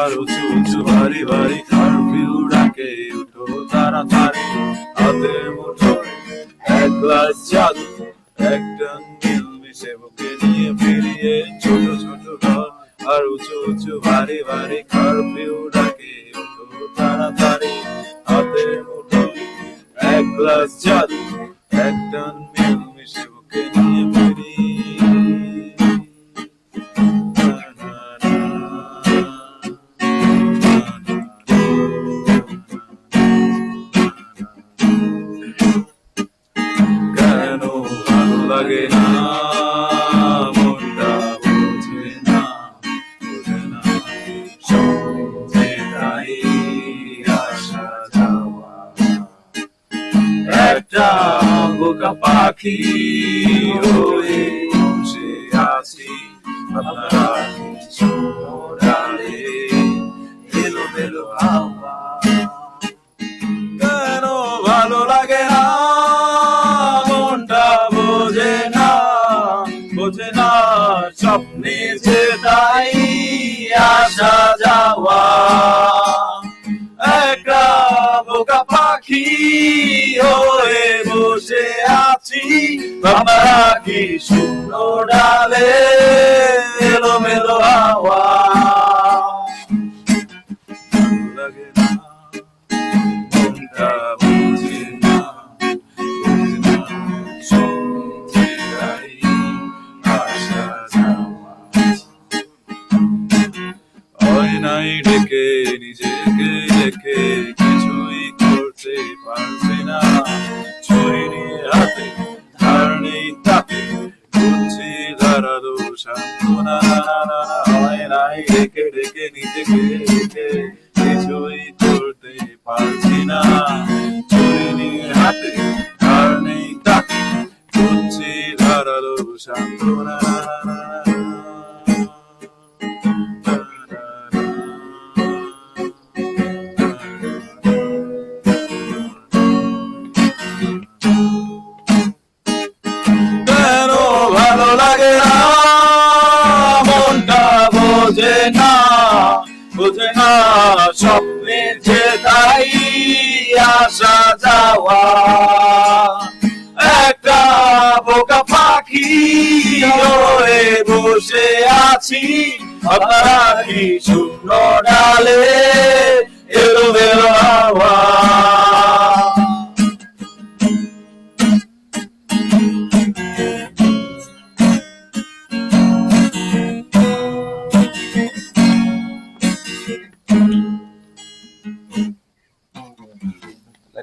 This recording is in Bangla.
আর উঁচু উঁচু, ভারী ভারী কারফিউ ডাকে উঠো তাড়াতাড়ি। হাতের মুঠোয় এক গ্লাস জাদু একটা নীল মিশে বুকে নিয়ে ফিরিয়ে ছোট ছোট ঘর। আর উঁচু উঁচু, ভারী ভারী কারফিউ ডাকে উঠো তাড়াতাড়ি। হাতের মুঠোয় এক গ্লাস জাদু একটা নীল মিশে একটা বোকা পাখি হয়ে বসে আছি আপনার কিছু এলো মেলো হাওয়া কেন ভালো লাগে না মনটা বোঝে না বোঝে না স্বপ্নে যে তাই আসা যাওয়া একটা বোকা পাখি আছি আমরা কি শূন্য ডালে এলো মেলো হাওয়া লাগে না, মনটা বুঝে না বুঝে না সত্যি তাই আসা যাওয়া আয়নায় ডেকে, নিজেকে দেখে ধারালো সান্ত্বনা আয়নায় ডেকে ডেকে নিজেকে দেখে কিছুই করতে পারছি না ছুরি নিয়ে হাতে ধার নেই ধারালো সান্ত্বনা বোঝে না যে তাই আসা যাওয়া। একটা বোকা পাখি হয়ে বসে আছি, আপনারা কি শূন্য ডালে? এলো বেলো